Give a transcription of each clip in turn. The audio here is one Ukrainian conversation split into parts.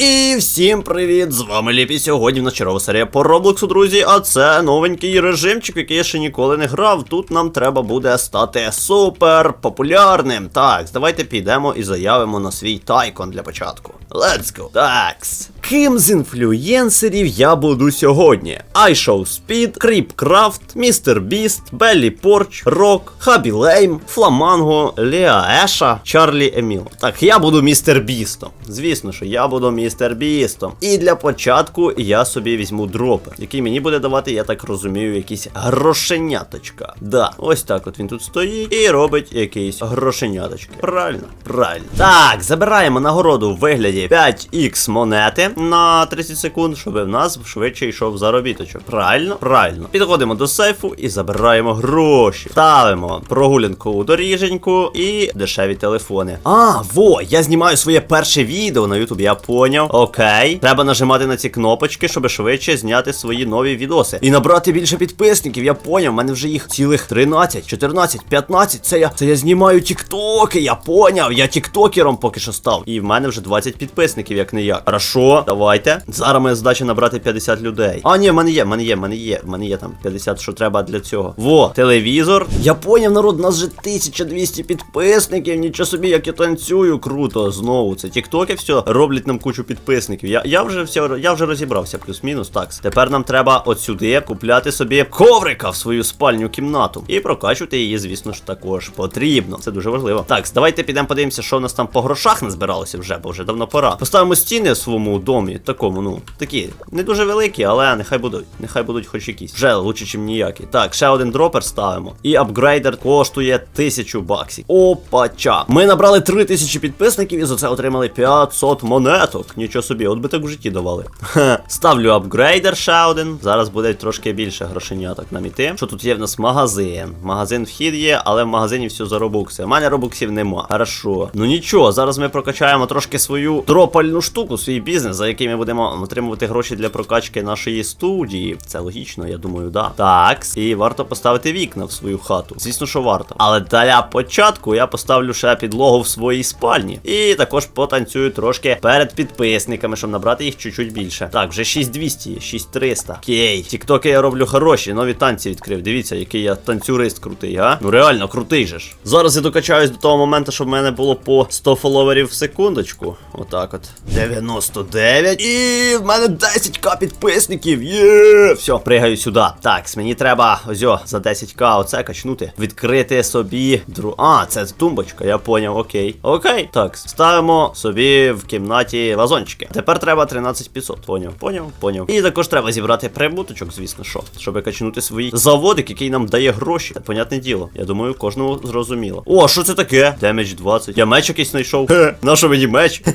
І всім привіт! З вами Ліпі. Сьогодні в нас чергова серія по Роблоксу, друзі. А це новенький режимчик, який я ще ніколи не грав. Тут нам треба буде стати супер популярним. Так, давайте підемо і заявимо на свій тайкон для початку. Let's go. Такс. Ким з інфлюєнсерів я буду сьогодні? iShowSpeed, CreepCraft, MrBeast, Беллі Порч, Рок, Хабі Лейм, Фламанго, Леа Еша, Чарлі Еміл. Так, я буду містер Бістом. Звісно, що я буду містер Бістом. І для початку я собі візьму дропер, який мені буде давати, я так розумію, якісь грошеняточка. Да, ось так от він тут стоїть і робить якісь грошеняточки. Правильно, правильно. Так, забираємо нагороду в вигляді 5х монети на 30 секунд, щоб в нас швидше йшов заробіточок. Правильно? Правильно. Підходимо до сейфу і забираємо гроші. Ставимо прогулянкову доріженьку і дешеві телефони. А, во, я знімаю своє перше відео на Ютубі, я поняв. Окей. Треба нажимати на ці кнопочки, щоб швидше зняти свої нові відоси. І набрати більше підписників, я поняв. У мене вже їх цілих 13, 14, 15. Це я це я знімаю тіктоки, я поняв. Я тіктокером поки що став. І в мене вже 20 підписників, як не як. Хорошо, давайте. Зараз моя задача набрати 50 людей. А, ні, в мене є, в мене є, в мене є. В мене є там 50, що треба для цього. Во, телевізор. Я поняв, народ, у нас вже 1200 підписників. Нічого собі, як я танцюю. Круто. Знову це тіктоки все роблять нам кучу підписників. Я, я вже все, я вже розібрався, плюс-мінус. Так, тепер нам треба от сюди купляти собі коврика в свою спальню кімнату. І прокачувати її, звісно ж, також потрібно. Це дуже важливо. Так, давайте підемо подивимося, що у нас там по грошах назбиралося вже, бо вже давно пора. Поставимо стіни своєму домі, такому, ну, такі, не дуже великі, але нехай будуть. Нехай будуть хоч якісь. Вже лучше, ніж ніякі. Так, ще один дропер ставимо. І апгрейдер коштує 1000 баксів. Опача. Ми набрали 3000 підписників і за це отримали 500 монеток. Нічого собі, от би так в житті давали. Хе. Ставлю апгрейдер ще один. Зараз буде трошки більше грошеняток нам іти. Що тут є в нас магазин? Магазин вхід є, але в магазині все за робукси. У мене робуксів нема. Хорошо. Ну нічого, зараз ми прокачаємо трошки свою дропальну штуку, свій бізнес, за який ми будемо отримувати гроші для прокачки нашої студії. Це логічно, я думаю, да. Так, і варто поставити вікна в свою хату. Звісно, що варто. Але для початку я поставлю ще підлогу в своїй спальні. І також потанцюю трошки перед підписниками, щоб набрати їх чуть-чуть більше. Так, вже 6200 6300. Окей. Тіктоки я роблю хороші, нові танці відкрив. Дивіться, який я танцюрист крутий, а? Ну реально, крутий же ж. Зараз я докачаюсь до того моменту, щоб в мене було по 100 фоловерів в секундочку. Отак от. 99. І в мене 10к підписників. Є! Все, пригаю сюди. Так, мені треба ось о, за 10к оце качнути. Відкрити собі дру. А, це тумбочка, я поняв, окей. Окей. Так, ставимо собі в кімнаті вазончики. Тепер треба 13500. Поняв, поняв, поняв. І також треба зібрати прибуточок, звісно, що, щоб качнути свій заводик, який нам дає гроші. Це Понятне діло. Я думаю, кожному зрозуміло. О, що це таке? Демедж 20. Я меч якийсь знайшов. Хе, на що мені меч?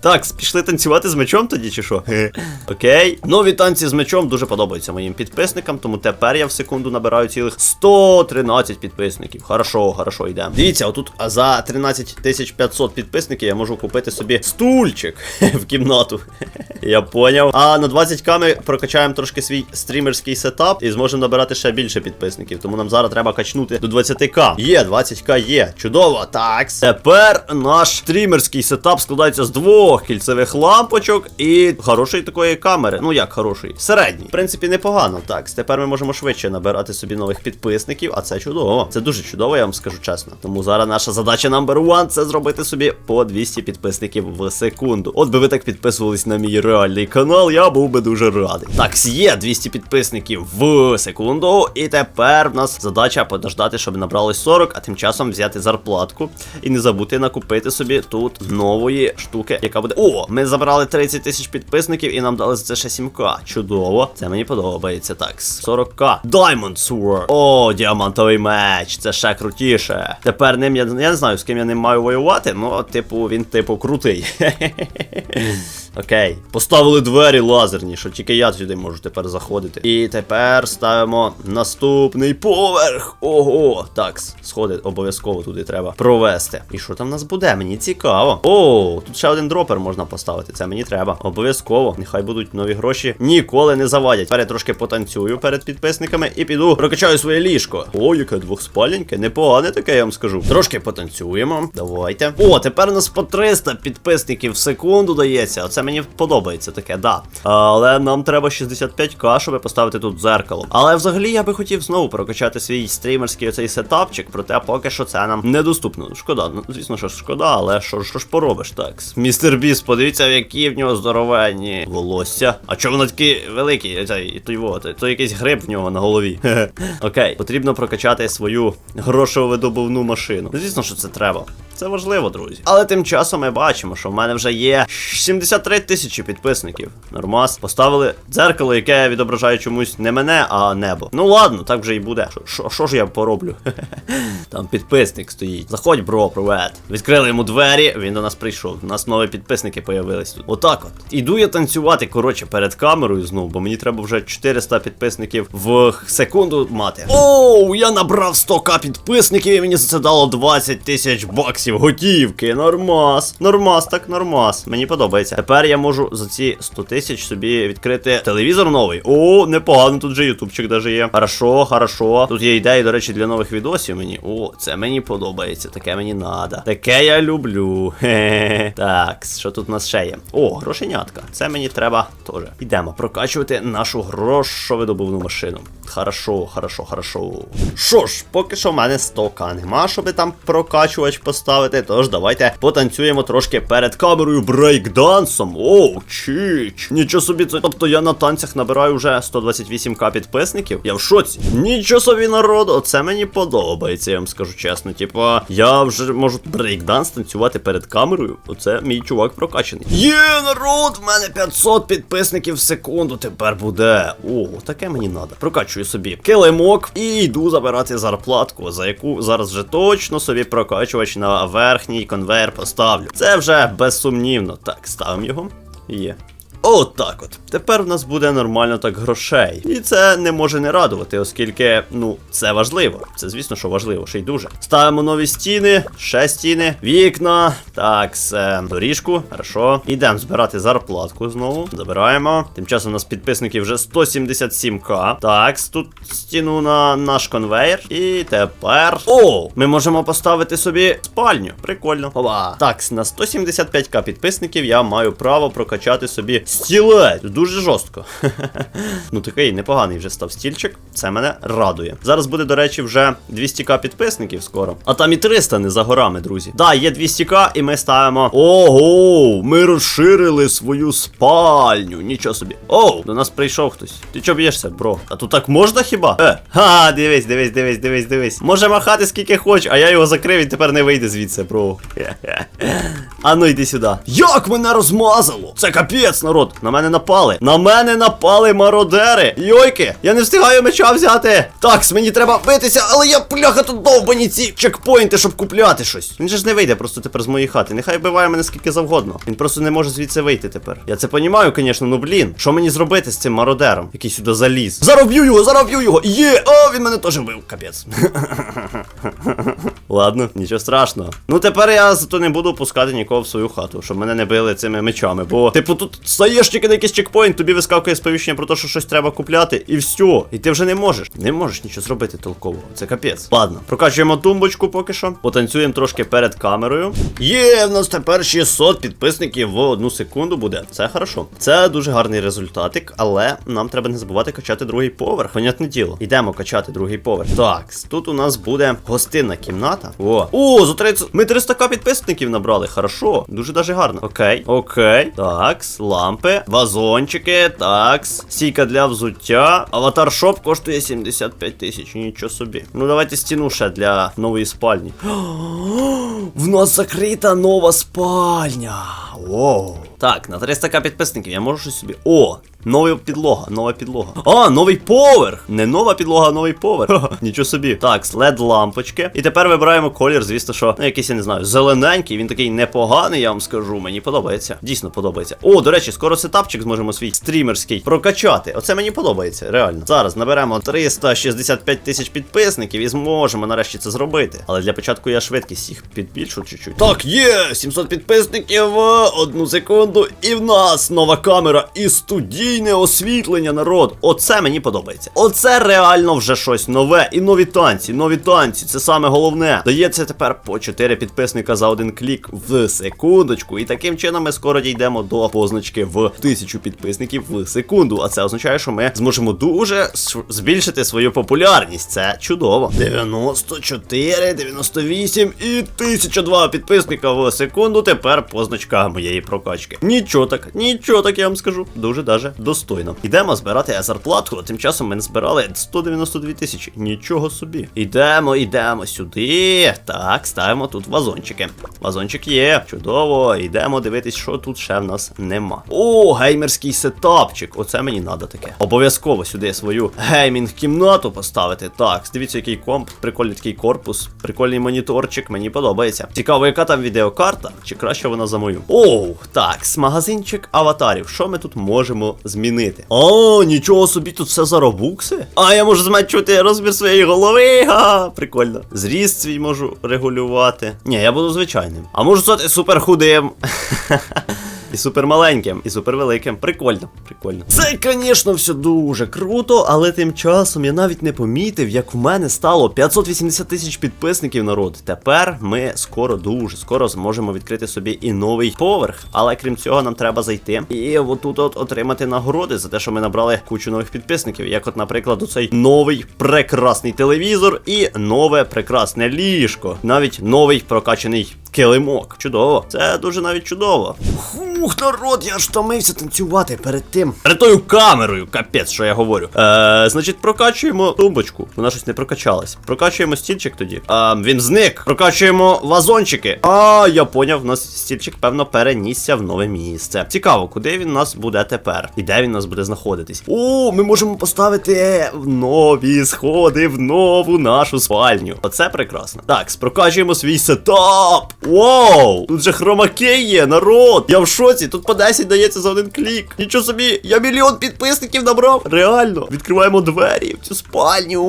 Так, пішли танцювати з мечом тоді, чи що? Окей. Нові танці з мечом дуже подобаються моїм підписникам, тому тепер я в секунду набираю цілих 113 підписників. Хорошо, хорошо, йдемо. Дивіться, отут за 13 500 підписників я можу купити собі стульчик в кімнату. Я поняв. А на 20к ми прокачаємо трошки свій стрімерський сетап і зможемо набирати ще більше підписників. Тому нам зараз треба качнути до 20к. Є, 20к є. Чудово. Так. Тепер наш стрімерський сетап складається з двох кільцевих лампочок і хорошої такої камери. Ну як хорошої? Середній. В принципі, непогано. Так, тепер ми можемо швидше набирати собі нових підписників, а це чудово. Це дуже чудово, я вам скажу чесно. Тому зараз наша задача number one це зробити собі по 200 підписників в секунду. От би ви так підписувались на мій реальний канал, я був би дуже радий. Так, є 200 підписників в секунду. І тепер в нас задача подождати, щоб набралось 40, а тим часом взяти зарплатку і не забути накупити собі тут нової штуки, яка буде. О, ми забрали 30 тисяч підписників і нам дали за це ще 7к. Чудово. Це мені подобається. Так, 40к. Diamond Sword. О, діамантовий меч. Це ще крутіше. Тепер ним я, я не знаю, з ким я ним маю воювати, ну, типу, він, типу, крутий. Окей. Поставили двері лазерні, що тільки я сюди можу тепер заходити. І тепер ставимо наступний поверх. Ого. Так, сходи обов'язково туди треба провести. І що там в нас буде? Мені цікаво. О, тут ще один дропер можна поставити. Це мені треба. Обов'язково. Нехай будуть нові гроші. Ніколи не завадять. Тепер я трошки потанцюю перед підписниками і піду прокачаю своє ліжко. О, яке двохспальненьке. Непогане таке, я вам скажу. Трошки потанцюємо. Давайте. О, тепер у нас по 300 підписників в секунду дається. Оце мені мені подобається таке, да. Але нам треба 65к, щоб поставити тут дзеркало. Але взагалі я би хотів знову прокачати свій стрімерський оцей сетапчик, проте поки що це нам недоступно. Шкода, ну звісно, що шкода, але що, що ж поробиш так? Містер Біс, подивіться, які в нього здоровенні волосся. А чому воно такі великі? Той, во, той якийсь гриб в нього на голові. Окей, потрібно прокачати свою грошовидобувну машину. Звісно, що це треба. Це важливо, друзі. Але тим часом ми бачимо, що в мене вже є 73 тисячі підписників. Нормас. Поставили дзеркало, яке відображає чомусь не мене, а небо. Ну ладно, так вже і буде. Що ж я пороблю? Там підписник стоїть. Заходь, бро, привет. Відкрили йому двері, він до нас прийшов. У нас нові підписники появились тут. Отак от. Іду я танцювати, коротше, перед камерою знову, бо мені треба вже 400 підписників в секунду мати. Оу, я набрав 100к підписників і мені за це дало 20 тисяч баксів готівки. Нормас. Нормас, так нормас. Мені подобається. Тепер я можу за ці 100 тисяч собі відкрити телевізор новий. О, непогано, тут же ютубчик даже є. Хорошо, хорошо. Тут є ідеї, до речі, для нових відосів мені. О, це мені подобається. Таке мені надо. Таке я люблю. Так, що тут у нас ще є? О, грошенятка. Це мені треба теж. Ідемо прокачувати нашу грошовидобувну машину. Хорошо, хорошо, хорошо. Що ж, поки що в мене 100к нема, щоб там прокачувач поставити. Тож давайте потанцюємо трошки перед камерою брейкдансом. Оу, чіч. Нічого собі це. Тобто я на танцях набираю вже 128к підписників. Я в шоці. Нічого собі народу, оце мені подобається, я вам скажу чесно. Типа, я вже можу брейкданс танцювати перед камерою. Оце мій чувак прокачаний. Є, народ, в мене 500 підписників в секунду тепер буде. О, таке мені надо. Прокачую собі килимок і йду забирати зарплатку, за яку зараз вже точно собі прокачувач на верхній конвейер поставлю. Це вже безсумнівно. Так, ставимо його. Є. От так от. Тепер в нас буде нормально так грошей. І це не може не радувати, оскільки, ну, це важливо. Це, звісно, що важливо, ще й дуже. Ставимо нові стіни, ще стіни, вікна. Так, все. Доріжку, хорошо. Ідемо збирати зарплатку знову. Забираємо. Тим часом у нас підписників вже 177к. Так, тут стіну на наш конвейер. І тепер. О! Ми можемо поставити собі спальню. Прикольно. Опа. Так, на 175к підписників я маю право прокачати собі стілець. Дуже жорстко. ну такий непоганий вже став стільчик. Це мене радує. Зараз буде, до речі, вже 200к підписників скоро. А там і 300 не за горами, друзі. Да, є 200к, і ми ставимо. Ого! Ми розширили свою спальню. Нічого собі. Оу, до нас прийшов хтось. Ти чого б'єшся, бро? А тут так можна хіба? Е, ха, дивись, дивись, дивись, дивись, дивись. Може махати скільки хоч, а я його закрив і тепер не вийде звідси, бро. А ну йди сюди. Як мене розмазало? Це капець, народ. На мене напали. На мене напали мародери. Йойки, я не встигаю меча взяти. Так, мені треба битися, але я пляха тут довбані ці чекпоінти, щоб купляти щось. Він же ж не вийде просто тепер з моєї хати. Нехай вбиває мене скільки завгодно. Він просто не може звідси вийти тепер. Я це понімаю, звісно, ну блін. Що мені зробити з цим мародером, який сюди заліз? Зароб'ю його, зароб'ю його. Є! О, він мене теж вбив. Капець. Ладно, нічого страшного. Ну тепер я зато не буду пускати нікого в свою хату, щоб мене не били цими мечами. Бо, типу, тут стаєш тільки на якийсь чекпоінт, тобі вискакує сповіщення про те, що щось треба купляти, і все. І ти вже не можеш. Не можеш нічого зробити толкового. Це капець. Ладно, прокачуємо тумбочку поки що. Потанцюємо трошки перед камерою. Є, в нас тепер 600 підписників в одну секунду буде. Це хорошо. Це дуже гарний результатик, але нам треба не забувати качати другий поверх. Понятне діло. Йдемо качати другий поверх. Так, тут у нас буде гостинна кімната. О, о, за 30... Ми 300к підписників набрали. Хорошо. Дуже даже гарно. Окей, окей. Такс, лампи, вазончики, такс. Сійка для взуття. Аватар шоп коштує 75 тисяч. Нічого собі. Ну давайте стіну ще для нової спальні. В нас закрита нова спальня. Воу. Так, на 300к підписників я можу щось собі. О! Нова підлога, нова підлога. А, новий поверх! Не нова підлога, а новий поверх. Нічого собі. Так, след лампочки. І тепер вибираємо колір, звісно, що ну, якийсь, я не знаю, зелененький. Він такий непоганий, я вам скажу. Мені подобається. Дійсно подобається. О, до речі, скоро сетапчик зможемо свій стрімерський прокачати. Оце мені подобається, реально. Зараз наберемо 365 тисяч підписників і зможемо нарешті це зробити. Але для початку я швидкість їх підбільшу чуть-чуть. Так, є! 700 підписників одну секунду. І в нас нова камера і студія. Подвійне освітлення, народ. Оце мені подобається. Оце реально вже щось нове. І нові танці, нові танці. Це саме головне. Дається тепер по 4 підписника за один клік в секундочку. І таким чином ми скоро дійдемо до позначки в 1000 підписників в секунду. А це означає, що ми зможемо дуже збільшити свою популярність. Це чудово. 94, 98 і 1002 підписника в секунду. Тепер позначка моєї прокачки. Нічого так, нічого так я вам скажу. Дуже даже достойно. Йдемо збирати зарплату. Тим часом ми збирали 192 тисячі. Нічого собі. Йдемо, йдемо сюди. Так, ставимо тут вазончики. Вазончик є. Чудово. Йдемо дивитись, що тут ще в нас нема. О, геймерський сетапчик. Оце мені треба таке. Обов'язково сюди свою геймінг-кімнату поставити. Так, дивіться, який комп, прикольний такий корпус, прикольний моніторчик, мені подобається. Цікаво, яка там відеокарта, чи краще вона за мою. Оу, так, магазинчик аватарів. Що ми тут можемо змінити? О, нічого собі, тут все за робукси. А я можу зменшувати розмір своєї голови. Ха, прикольно. Зріст свій можу регулювати. Ні, я буду звичайним. А можу стати супер худим. І супер маленьким, і супер великим. Прикольно, прикольно. Це, звісно, все дуже круто, але тим часом я навіть не помітив, як в мене стало 580 тисяч підписників народ. Тепер ми скоро, дуже скоро зможемо відкрити собі і новий поверх. Але крім цього, нам треба зайти і отут от отримати нагороди за те, що ми набрали кучу нових підписників. Як, от, наприклад, оцей новий прекрасний телевізор і нове прекрасне ліжко. Навіть новий прокачаний килимок. Чудово. Це дуже навіть чудово. Фух, народ, я ж втомився танцювати перед тим. Перед тою камерою, капець, що я говорю. Е, значить, прокачуємо тумбочку. Вона щось не прокачалась. Прокачуємо стільчик тоді. Е, він зник. Прокачуємо вазончики. А, я поняв, у нас стільчик, певно, перенісся в нове місце. Цікаво, куди він нас буде тепер? І де він нас буде знаходитись? О, ми можемо поставити в нові сходи в нову нашу спальню. Оце прекрасно. Так, прокачуємо свій сетап. Вау! Тут же хромакей є, народ! Я в шоці, тут по 10 дається за один клік. Нічого собі, я мільйон підписників набрав. Реально. Відкриваємо двері в цю спальню.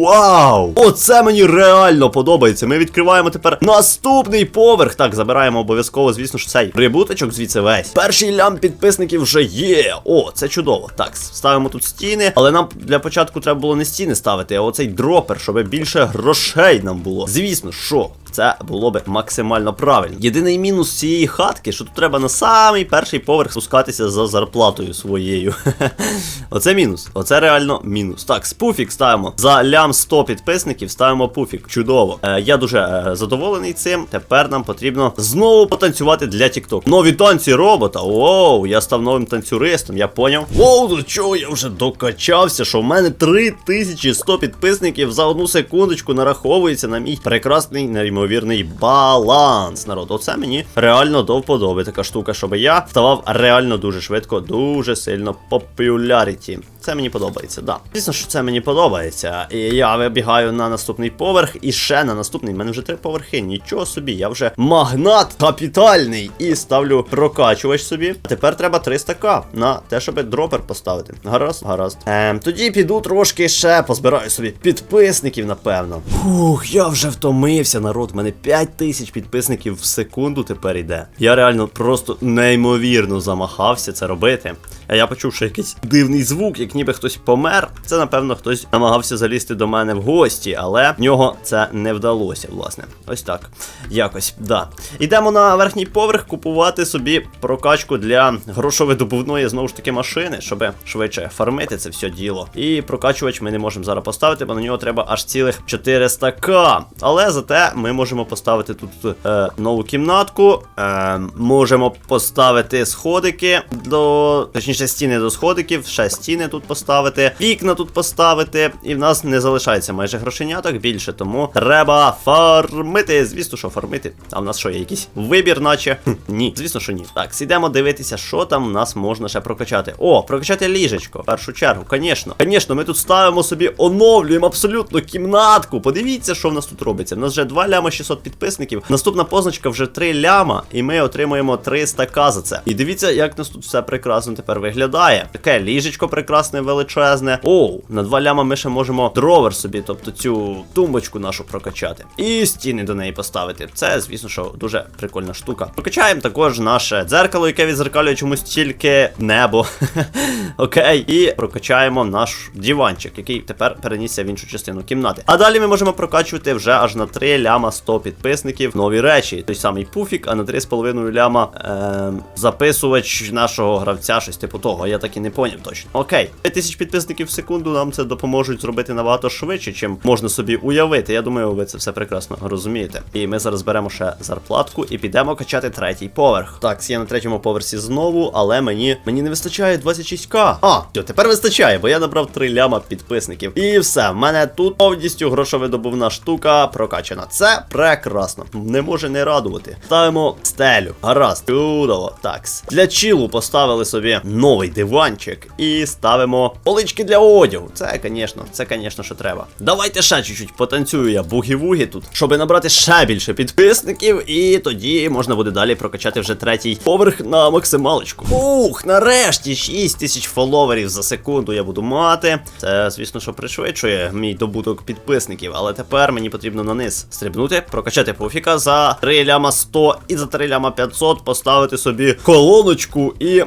Вау! Оце мені реально подобається. Ми відкриваємо тепер наступний поверх. Так, забираємо обов'язково, звісно ж, цей прибуточок звідси весь. Перший лям підписників вже є. О, це чудово. Так, ставимо тут стіни, але нам для початку треба було не стіни ставити, а оцей дропер, щоб більше грошей нам було. Звісно, що це було би максимально правильно. Єдиний мінус цієї хатки, що тут треба на самий перший поверх спускатися за зарплатою своєю. Оце мінус. Оце реально мінус. Так, спуфік ставимо. За лям 100 підписників ставимо пуфік. Чудово. Е, я дуже е, задоволений цим. Тепер нам потрібно знову потанцювати для TikTok. Нові танці робота. Оу, я став новим танцюристом, я поняв. Оу, до чого я вже докачався, що в мене 3100 підписників за одну секундочку нараховується на мій прекрасний неймовірний баланс. Народ, оце мені реально до вподоби така штука, щоб я ставав реально дуже швидко, дуже сильно популяріті. Це мені подобається, да. Звісно, що це мені подобається. І я вибігаю на наступний поверх, і ще на наступний. У мене вже три поверхи. Нічого собі, я вже магнат капітальний. І ставлю прокачувач собі. А тепер треба 300к на те, щоб дропер поставити. Гаразд, гаразд. Ем, тоді піду трошки ще позбираю собі підписників, напевно. Фух, я вже втомився, народ. У мене 5 тисяч підписників в секунду тепер йде. Я реально просто неймовірно замахався це робити. А я почув, що якийсь дивний звук, як ніби хтось помер. Це, напевно, хтось намагався залізти до мене в гості, але в нього це не вдалося, власне. Ось так. Якось, да. Йдемо на верхній поверх купувати собі прокачку для грошовидобувної, знову ж таки, машини, щоб швидше фармити це все діло. І прокачувач ми не можемо зараз поставити, бо на нього треба аж цілих 400к. Але зате ми можемо поставити тут е, нову кімнатку. Е, можемо поставити сходики до. Точніше, стіни до сходиків, ще стіни тут поставити, вікна тут поставити, і в нас не залишається майже грошеняток більше, тому треба фармити. Звісно, що фармити. А в нас що, є якийсь вибір, наче? Ні, звісно, що ні. Так, сідемо дивитися, що там в нас можна ще прокачати. О, прокачати ліжечко. В першу чергу, звісно. Звісно, ми тут ставимо собі, оновлюємо абсолютно кімнатку. Подивіться, що в нас тут робиться. В нас вже 2 ляма 600 підписників. Наступна позначка вже 3 ляма, і ми отримуємо 300к за це. І дивіться, як нас тут все прекрасно тепер виглядає. Таке ліжечко прекрасне, величезне. Оу, на два ляма ми ще можемо дровер собі, тобто цю тумбочку нашу прокачати. І стіни до неї поставити. Це, звісно, що дуже прикольна штука. Прокачаємо також наше дзеркало, яке відзеркалює чомусь тільки небо. Окей, і прокачаємо наш диванчик, який тепер перенісся в іншу частину кімнати. А далі ми можемо прокачувати вже аж на 3 ляма 100 підписників нові речі. Той самий пуфік, а на 3,5 ляма ем, записувач нашого гравця, щось типу того. Я так і не поняв точно. Окей, 5000 підписників в секунду нам це допоможуть зробити набагато швидше, чим можна собі уявити. Я думаю, ви це все прекрасно розумієте. І ми зараз беремо ще зарплатку і підемо качати третій поверх. Так, я на третьому поверсі знову, але мені мені не вистачає 26к. А, що, тепер вистачає, бо я набрав 3 ляма підписників. І все, в мене тут повністю грошовидобувна штука прокачана. Це прекрасно. Не може не радувати. Ставимо стелю. Гаразд. Чудово. Такс. Для чілу поставили собі новий диванчик і ставимо полички для одягу. Це, звісно, це, звісно, що треба. Давайте ще чуть-чуть потанцюю я бугі-вугі тут, щоб набрати ще більше підписників, і тоді можна буде далі прокачати вже третій поверх на максималочку. Ух, нарешті 6 тисяч фоловерів за секунду я буду мати. Це, звісно, що пришвидшує мій добуток підписників, але тепер мені потрібно на низ стрибнути, прокачати пуфіка за 3 ляма 100 і за 3 ляма 500 поставити собі колоночку і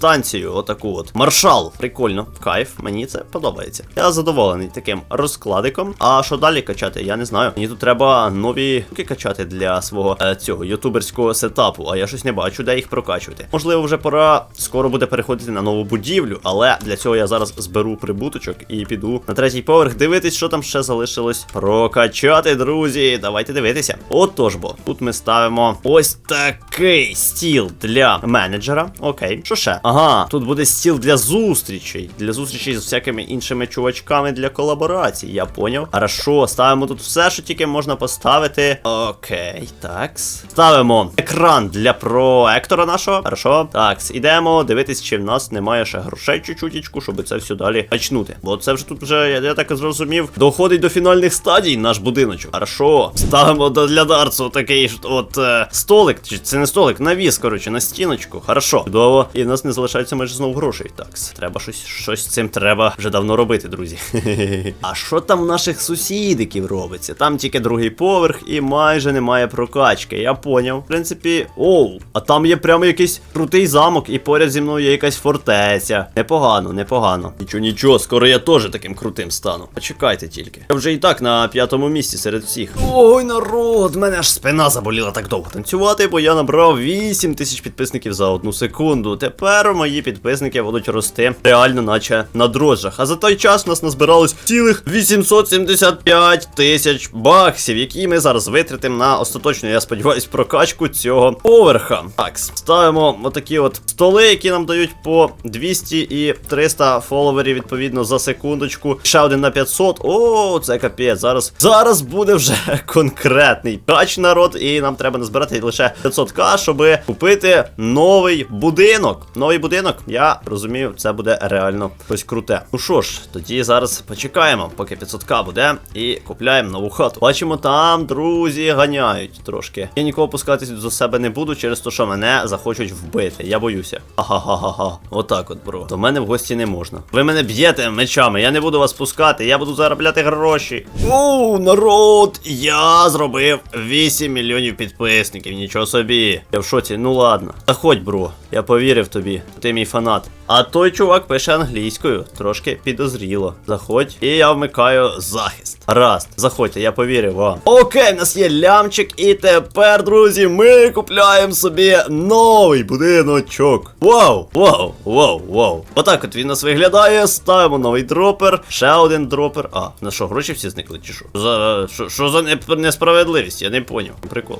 звукостанцію. Отаку от. Маршал. Прикольно, кайф, мені це подобається. Я задоволений таким розкладиком. А що далі качати? Я не знаю. Мені тут треба нові штуки качати для свого е, цього ютуберського сетапу, а я щось не бачу, де їх прокачувати. Можливо, вже пора скоро буде переходити на нову будівлю, але для цього я зараз зберу прибуточок і піду на третій поверх дивитись, що там ще залишилось прокачати, друзі. Давайте дивитися. Отож бо, тут ми ставимо ось такий стіл для менеджера. Окей, що ще? Ага, тут буде стіл для зустрічей. Для зустрічей з всякими іншими чувачками для колаборацій. Я поняв. Хорошо, ставимо тут все, що тільки можна поставити. Окей, такс. Ставимо екран для проектора нашого. Хорошо. Такс, ідемо дивитись, чи в нас немає ще грошей чуть-чутічку, щоб це все далі качнути. Бо це вже тут вже, я, я так зрозумів, доходить до фінальних стадій наш будиночок. Хорошо. Ставимо до- для дарцу такий от е, столик. Чи це не столик, навіс, коротше, на стіночку. Хорошо. Чудово. І в нас не залишається майже знову грошей. Такс. Треба щось, щось з цим треба вже давно робити, друзі. А що там наших сусідиків робиться? Там тільки другий поверх і майже немає прокачки. Я поняв. В принципі, оу, а там є прямо якийсь крутий замок, і поряд зі мною є якась фортеця. Непогано, непогано. Нічого, нічого, скоро я теж таким крутим стану. Почекайте тільки. Я вже і так на п'ятому місці серед всіх. Ой, народ, мене аж спина заболіла так довго танцювати, бо я набрав 8 тисяч підписників за одну секунду. Тепер мої підписники будуть рости реально, наче на дрожжах. А за той час у нас назбиралось цілих 875 тисяч баксів, які ми зараз витратимо на остаточну, я сподіваюсь, прокачку цього поверха. Так, ставимо отакі от столи, які нам дають по 200 і 300 фоловерів відповідно за секундочку. Ще один на 500. О, це капець. Зараз зараз буде вже конкретний кач народ, і нам треба назбирати лише 500к, щоб купити новий будинок. Новий будинок, я розумію, це буде реально щось круте. Ну що ж, тоді зараз почекаємо, поки 500к буде, і купляємо нову хату. Бачимо, там друзі ганяють трошки. Я нікого пускати до себе не буду, через те, що мене захочуть вбити. Я боюся. Ага-га-га-га. Отак от, бро. До мене в гості не можна. Ви мене б'єте мечами, я не буду вас пускати, я буду заробляти гроші. Оу, народ! Я зробив 8 мільйонів підписників, нічого собі. Я в шоці, ну ладно. Заходь, бро, я повірив тобі, ти мій фанат. А той чувак пише англійською, трошки підозріло. Заходь, і я вмикаю захист. Раз, заходьте, я повірив вам. Окей, в нас є лямчик, і тепер, друзі, ми купляємо собі новий будиночок. Вау, вау, вау, вау. Отак от він нас виглядає. Ставимо новий дропер, ще один дропер. А, на що, гроші всі зникли, чи що? За що, що за несправедливість? Я не поняв. Прикол.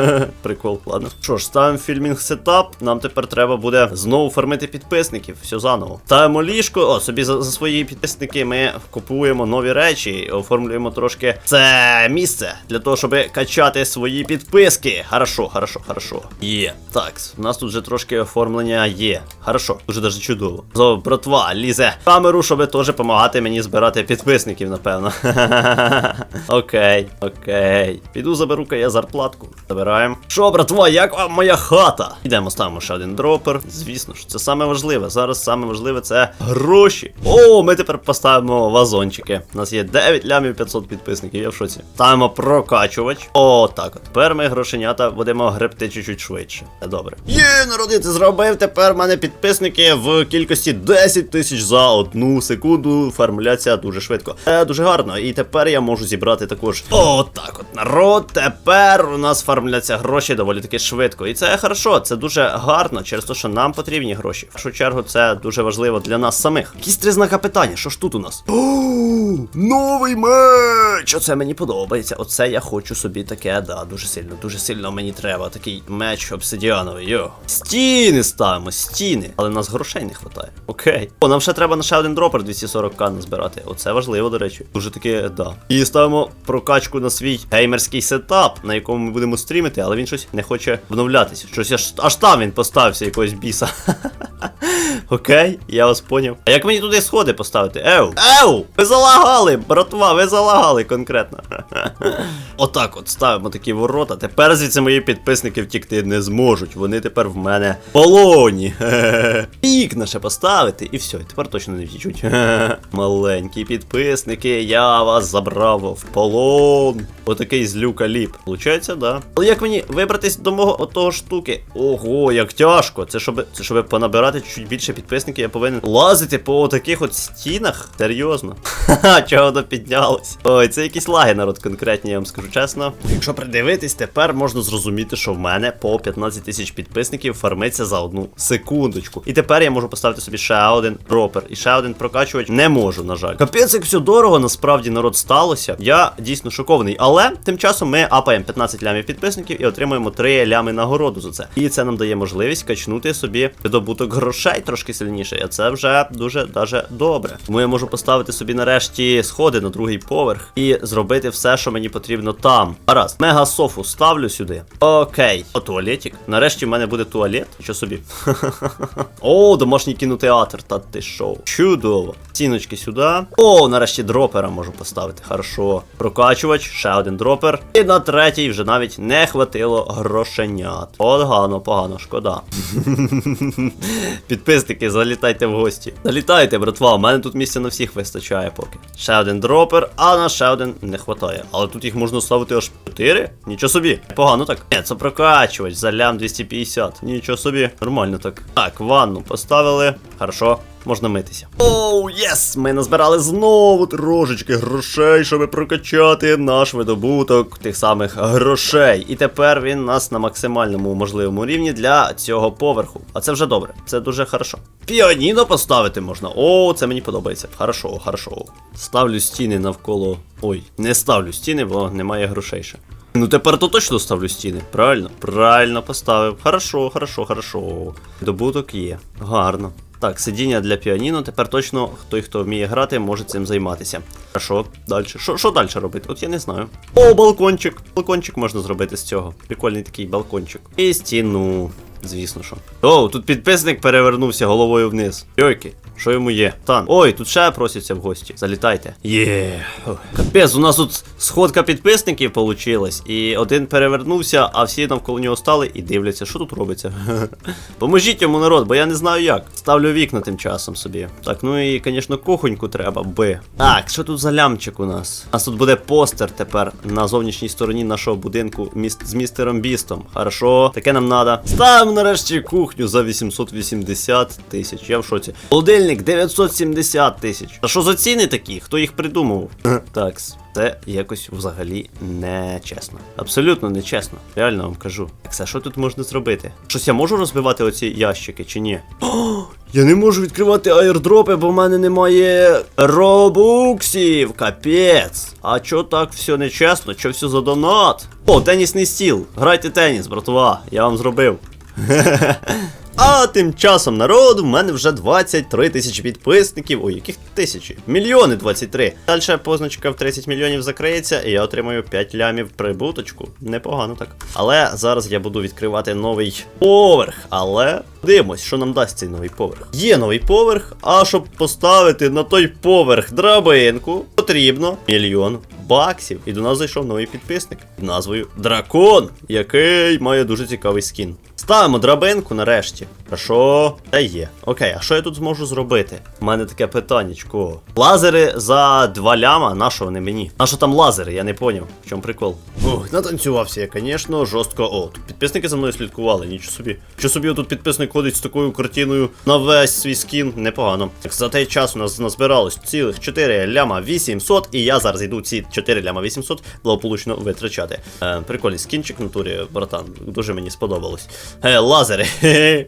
Прикол, ладно. Що ж, ставимо фільмінг сетап. Нам тепер треба буде знову фармити підписників. Все заново. Ставимо ліжко. О, собі за, за свої підписники ми купуємо нові речі, оформлюємо трошки це місце для того, щоб качати свої підписки. Хорошо, хорошо, хорошо. Є. Так, у нас тут вже трошки оформлення є. Хорошо, дуже даже чудово. Зо, братва, лізе в камеру, щоб теж допомагати мені збирати підписників, напевно. Окей, окей. Піду заберу-ка я зарплатку. Забираємо. Що, братва, як вам моя хата? Ідемо, ставимо ще один дропер. Звісно ж, це саме важливе. Зараз саме важливе це гроші. О, ми тепер поставимо вазончики. У нас є 9 лямів 500 підписників, я в шоці. Ставимо прокачувач. О, так от. Тепер ми грошенята будемо гребти чуть-чуть швидше. Добре. Є, народи, ти зробив. Тепер в мене підписники в кількості 10 тисяч за одну секунду. Формуляція дуже швидко. Це дуже гарно. І тепер я можу зібрати також. О, так от, народ. Тепер у нас формуляція гроші доволі таки швидко. І це хорошо, це дуже гарно, через те, що нам потрібні гроші. В першу чергу, це дуже важливо для нас самих. Якісь три знака питання, що ж тут у нас? О, новий меч! Оце мені подобається. Оце я хочу собі таке, да, дуже сильно, дуже сильно мені треба. Такий меч обсидіановий. Йо. Стіни ставимо, стіни. Але нас грошей не вистачає. Окей. О, нам ще треба на ще один дропер 240к назбирати. Оце важливо, до речі. Дуже таке, да. І ставимо прокачку на свій геймерський сетап, на якому ми будемо стрімити, але він щось не хоче обновлятися. Щось аж, аж там він поставився якогось біса. Окей, я вас поняв. А як мені туди сходи поставити? Еу! Еу! Ви залагали, братва, ви залагали конкретно. Отак от ставимо такі ворота. Тепер звідси мої підписники втікти не зможуть. Вони тепер в мене в полоні. Вікна ще поставити, і все, і тепер точно не втічуть. Маленькі підписники, я вас забрав в полон. Отакий злюка ліп. Получається, да. Але як мені вибратись до мого отого штуки? Ого, як тяжко. Це щоб це щоб понабирати чуть більше підписників, я повинен лазити по таких от стінах. Серйозно. Ха-ха, чого воно піднялось? Ой, це якісь лаги, народ, конкретні, я вам скажу чесно. Якщо придивитись, тепер можна зрозуміти, що в мене по 15 тисяч підписників фармиться за одну секундочку. І тепер я можу поставити собі ще один пропер. І ще один прокачувач не можу, на жаль. Капець, як все дорого, насправді народ сталося. Я дійсно шокований. Але тим часом ми апаємо 15 лямів підписників і отримуємо 3 лями нагороду за це. І це нам дає можливість качнути собі видобуток грошей трошки сильніше. І це вже дуже даже добре. Тому я можу поставити собі нарешті сходи на другий поверх і зробити все, що мені потрібно там. Гаразд, мега софу ставлю сюди. Окей. О, туалетик. Нарешті в мене буде туалет. Що собі? О, домашній кінотеатр. Та ти шоу. Чудово. Стіночки сюди. О, нарешті дропера можу поставити. Хорошо. Прокачувач, ще один дропер. І на третій вже навіть не хватило грошенят. Погано, погано, шкода. Підписники, залітайте в гості. Залітайте, братва, у мене тут місця на всіх вистачає поки. Ще один дропер, а на ще один не хватає. Але тут їх можна ставити аж 4? Нічого собі. Погано так. Ні, це прокачувач, за лям 250. Нічого собі. Нормально так. Так, ванну поставили. Хорошо. Можна митися. Оу, єс! Ми назбирали знову трошечки грошей, щоб прокачати наш видобуток тих самих грошей. І тепер він нас на максимальному можливому рівні для цього поверху. А це вже добре, це дуже хорошо. Піаніно поставити можна. О, це мені подобається. Хорошо, хорошо. Ставлю стіни навколо. Ой, не ставлю стіни, бо немає грошей ще. Ну тепер то точно ставлю стіни. Правильно? Правильно поставив. Хорошо, хорошо, хорошо. Добуток є. Гарно. Так, сидіння для піаніно. Тепер точно той, хто вміє грати, може цим займатися. А що далі. Що, далі робити? От я не знаю. О, балкончик. Балкончик можна зробити з цього. Прикольний такий балкончик. І стіну. Звісно що. О, тут підписник перевернувся головою вниз. Йойки, що йому є? Тан. Ой, тут ще просяться в гості. Залітайте. Є. Капець, у нас тут сходка підписників получилась. І один перевернувся, а всі навколо нього стали і дивляться, що тут робиться. Поможіть йому народ, бо я не знаю як. Ставлю вікна тим часом собі. Так, ну і, звісно, кухоньку треба би. Так, що тут за лямчик у нас? У нас тут буде постер тепер на зовнішній стороні нашого будинку міст з містером Бістом. Хорошо, таке нам надо. Ставимо нарешті кухню за 880 тисяч. Я в шоці. Холодильник 970 тисяч. А що за ціни такі? Хто їх придумав? Так, це якось взагалі не чесно. Абсолютно не чесно. Реально вам кажу. Так, а що тут можна зробити? Щось я можу розбивати оці ящики чи ні? О, я не можу відкривати аірдропи, бо в мене немає робуксів. Капець. А чо так все нечесно? Чо все за донат? О, тенісний стіл. Грайте теніс, братва. Я вам зробив. А тим часом народ, в мене вже 23 тисячі підписників. Ой, яких тисячі? Мільйони 23. Далі позначка в 30 мільйонів закриється, і я отримаю 5 лямів прибуточку. Непогано так. Але зараз я буду відкривати новий поверх. Але дивимось, що нам дасть цей новий поверх. Є новий поверх, а щоб поставити на той поверх драбинку, потрібно мільйон баксів. І до нас зайшов новий підписник під назвою Дракон, який має дуже цікавий скін. Ставимо драбинку нарешті. Хорошо, та є. Окей, а що я тут зможу зробити? У мене таке питаннячко. Лазери за два ляма, на що вони мені? На що там лазери? Я не поняв. В чому прикол? Ух, натанцювався я, звісно, жорстко. О, тут підписники за мною слідкували, нічого собі. Що собі тут підписник ходить з такою картиною на весь свій скін, непогано. Так за той час у нас назбиралось цілих 4 ляма 800, і я зараз йду ці 4 ляма 800 благополучно витрачати. Е, прикольний скінчик в натурі, братан. Дуже мені сподобалось. Е, лазери,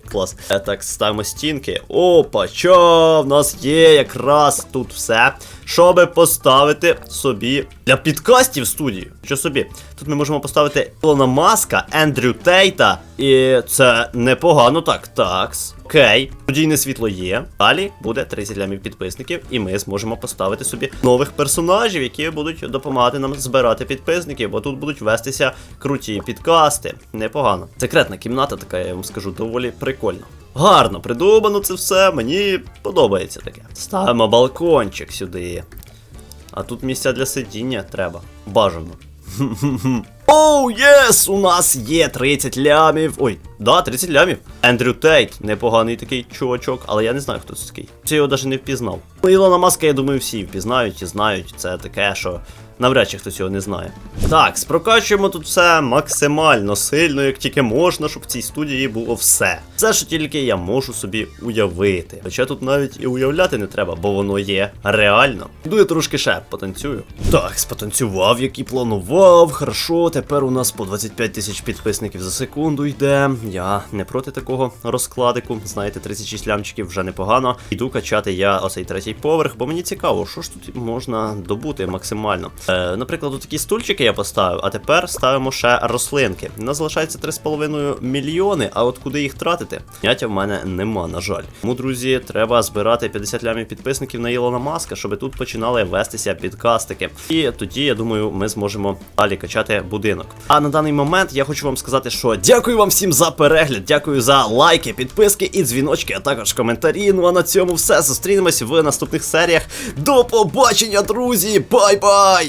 клас. Е, так, ставимо стінки. Опа, що в нас є якраз тут все. Щоб поставити собі для підкастів студії. Що собі? Тут ми можемо поставити Ілона Маска, Ендрю Тейта. І це непогано так. Такс. Окей, подійне світло є. Далі буде 30 лямів підписників, і ми зможемо поставити собі нових персонажів, які будуть допомагати нам збирати підписників, бо тут будуть вестися круті підкасти. Непогано. Секретна кімната така, я вам скажу, доволі прикольна. Гарно придумано це все, мені подобається таке. Ставимо балкончик сюди. А тут місця для сидіння треба. Бажано. Оу, єс! У нас є 30 лямів. Ой, да, 30 лямів. Ендрю Тейт, непоганий такий чувачок, але я не знаю, хто це такий. Це його навіть не впізнав. Ну, Ілона Маска, я думаю, всі впізнають і знають. Це таке, що навряд чи хтось його не знає. Так, спрокачуємо тут все максимально сильно, як тільки можна, щоб в цій студії було все. Все, що тільки я можу собі уявити. Хоча тут навіть і уявляти не треба, бо воно є реально. Іду я трошки ще потанцюю. Так, спотанцював, як і планував. Хорошо, тепер у нас по 25 тисяч підписників за секунду йде. Я не проти такого розкладику. Знаєте, 36 лямчиків вже непогано. Іду качати я оцей третій поверх, бо мені цікаво, що ж тут можна добути максимально. Е, наприклад, такі стульчики я поставив, а тепер ставимо ще рослинки. У нас залишається 3,5 мільйони, а от куди їх тратити? Поняття в мене нема, на жаль. Тому, друзі, треба збирати 50 лямів підписників на Ілона Маска, щоб тут починали вестися підкастики. І тоді, я думаю, ми зможемо далі качати будинок. А на даний момент я хочу вам сказати, що дякую вам всім за перегляд, дякую за лайки, підписки і дзвіночки, а також коментарі. Ну а на цьому все. Зустрінемось в наступних серіях. До побачення, друзі! Бай-бай!